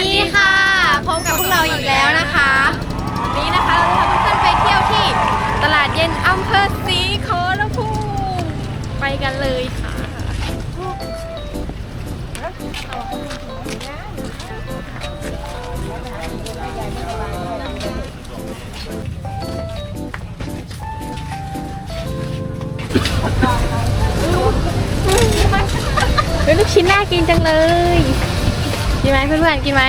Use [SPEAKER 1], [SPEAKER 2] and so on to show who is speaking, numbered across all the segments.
[SPEAKER 1] สดีค่ะพบกับพวกเราอีกแล้วนะคะวันนี้นะคะเราจะพาเพื่อนๆไปเที่ยวที่ ตลาดเย็นอำเภอศรีขอรภูมิไปกันเลยค่ะเฮ้ยลูกชิ้นน่ากินจังเลย กินไหมเพื่อนๆกินไหม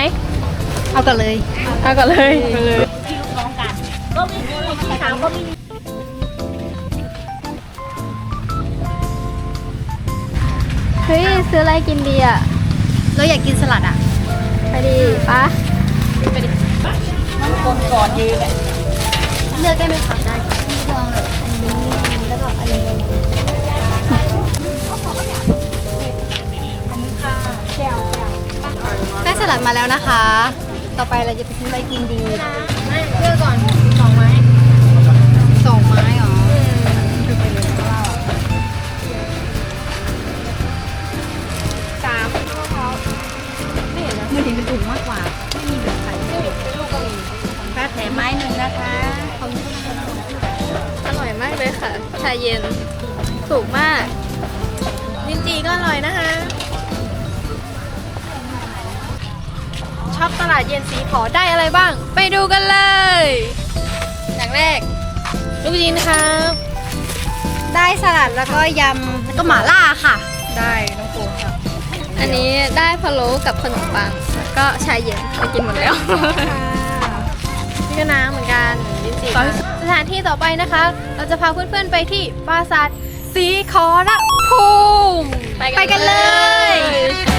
[SPEAKER 1] เอาก่อนเลย เอาก่อนเลยไปเลยเฮ้ยซื้ออะไรกินดีอะ
[SPEAKER 2] เราอยากกินสลัดอะ
[SPEAKER 1] ไปดีปะ
[SPEAKER 2] คนก่อนยืนเลือกได้ไหมคะ มาแล้วนะคะ ต่อไปเราจะไปซื้ออะไรกินดี
[SPEAKER 1] เลือกก่อนสองไม้
[SPEAKER 2] สองไม้เหรอ
[SPEAKER 1] สามไม่เห็นนะ
[SPEAKER 2] มันเห็นเป็นถุงมากกว่า ไม่มีแบบไข่
[SPEAKER 1] เป็นลูกกะหรี่
[SPEAKER 2] แค่แถมไม้หนึ่งนะคะ
[SPEAKER 1] อร่อยมากเลยค่ะชาเย็น ถูกมาก ลินจีก็อร่อยนะคะ ช็อปตลาดเย็นสีขอได้อะไรบ้าง ไปดูกันเลย อย่างแรก ลูกชิ้นครับ
[SPEAKER 2] ได้สลัดแล้วก็ยำแล้วก็หม่าล่าค่ะ
[SPEAKER 1] ได้น้องโฟค่ะอันนี้ได้พะโล้กับขนมปังแล้วก็ชาเย็นไปกินหมดแล้ว นี่ก็น้ำเหมือนกันลิ้นจี่สถานที่ต่อไปนะคะ เราจะพาเพื่อนๆไปที่ปราสาทสีขอรภูมิ
[SPEAKER 2] ไปกันเลย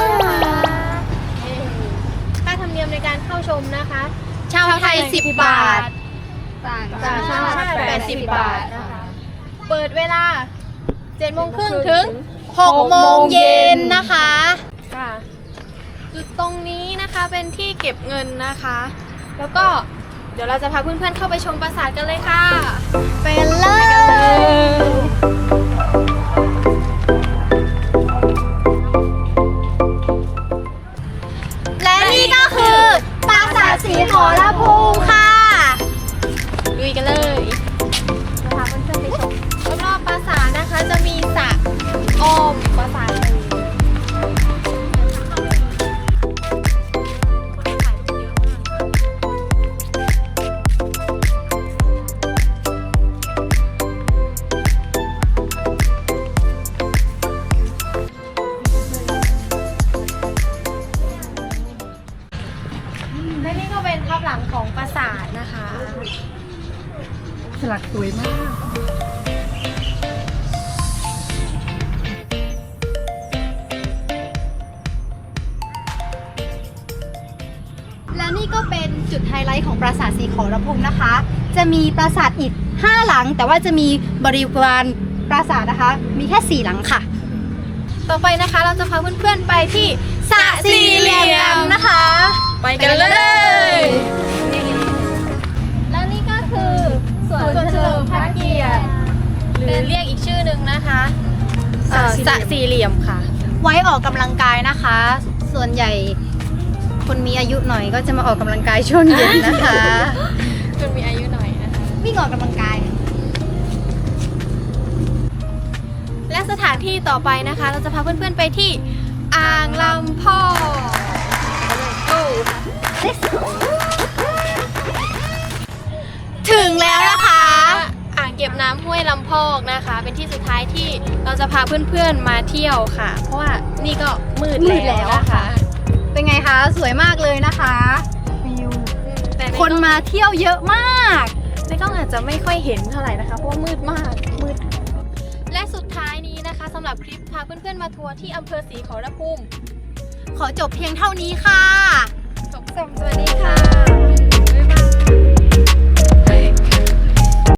[SPEAKER 1] นะคะค่าธรรมเนียมในการเข้าชมนะคะ
[SPEAKER 2] ชาวไทย 10 บาท
[SPEAKER 1] ต่างชาติ80 บาทนะคะ เปิดเวลา7โมงครึ่งถึง
[SPEAKER 2] 6โมงเย็นนะคะ
[SPEAKER 1] ค่ะจุดตรงนี้นะคะเป็นที่เก็บเงินนะคะ แล้วก็เดี๋ยวเราจะพาเพื่อนๆเข้าไปชมปราสาทกันเลยค่ะ
[SPEAKER 2] ไปกันเลย ส
[SPEAKER 1] ลักส
[SPEAKER 2] วยมาก และนี่ก็เป็นจุดไฮไลท์ของปราสาทสีขอรภูมินะคะ จะมีปราสาทอิฐ5หลัง แต่ว่าจะมีบริวารปราสาทนะคะ มีแค่ 4 หลังค่ะ
[SPEAKER 1] ต่อไปนะคะเราจะพาเพื่อนๆไปที่
[SPEAKER 2] สระสี่เหลี่ยมนะคะ
[SPEAKER 1] ไปกันเลย คะเอ่อสระสี่เหลี่ยมค่ะ
[SPEAKER 2] ไว้ออกกำลังกายนะคะ ส่วนใหญ่คนมีอายุหน่อยก็จะมาออกกำลังกายช่วงเย็นนะคะ
[SPEAKER 1] จนมีอายุหน่อยนะคะ
[SPEAKER 2] วิ่งออกกำลังกาย
[SPEAKER 1] และสถานที่ต่อไปนะคะ เราจะพาเพื่อนๆไปที่อ่างลำพอก ลำพอกนะคะ เป็นที่สุดท้ายที่เราจะพาเพื่อนๆมาเที่ยวค่ะ เพราะว่านี่ก็มืด
[SPEAKER 2] มืดแล้
[SPEAKER 1] แล้ว
[SPEAKER 2] ว
[SPEAKER 1] นะคะ
[SPEAKER 2] เป็นไงคะ สวยมากเลยนะคะวิว
[SPEAKER 1] แต่ใน
[SPEAKER 2] คนมาเที่ยวเยอะมาก
[SPEAKER 1] ในกล้องอาจจะไม่ค่อยเห็นเท่าไหร่นะคะ เพราะว่ามืดมากมืด และสุดท้ายนี้นะคะสำหรับคลิปพาเพื่อนๆมาทัวร์ที่อำเภอศรีขอรภูมิ
[SPEAKER 2] ขอจบเพียงเท่านี้ค่ะ
[SPEAKER 1] สวัสดีค่ะ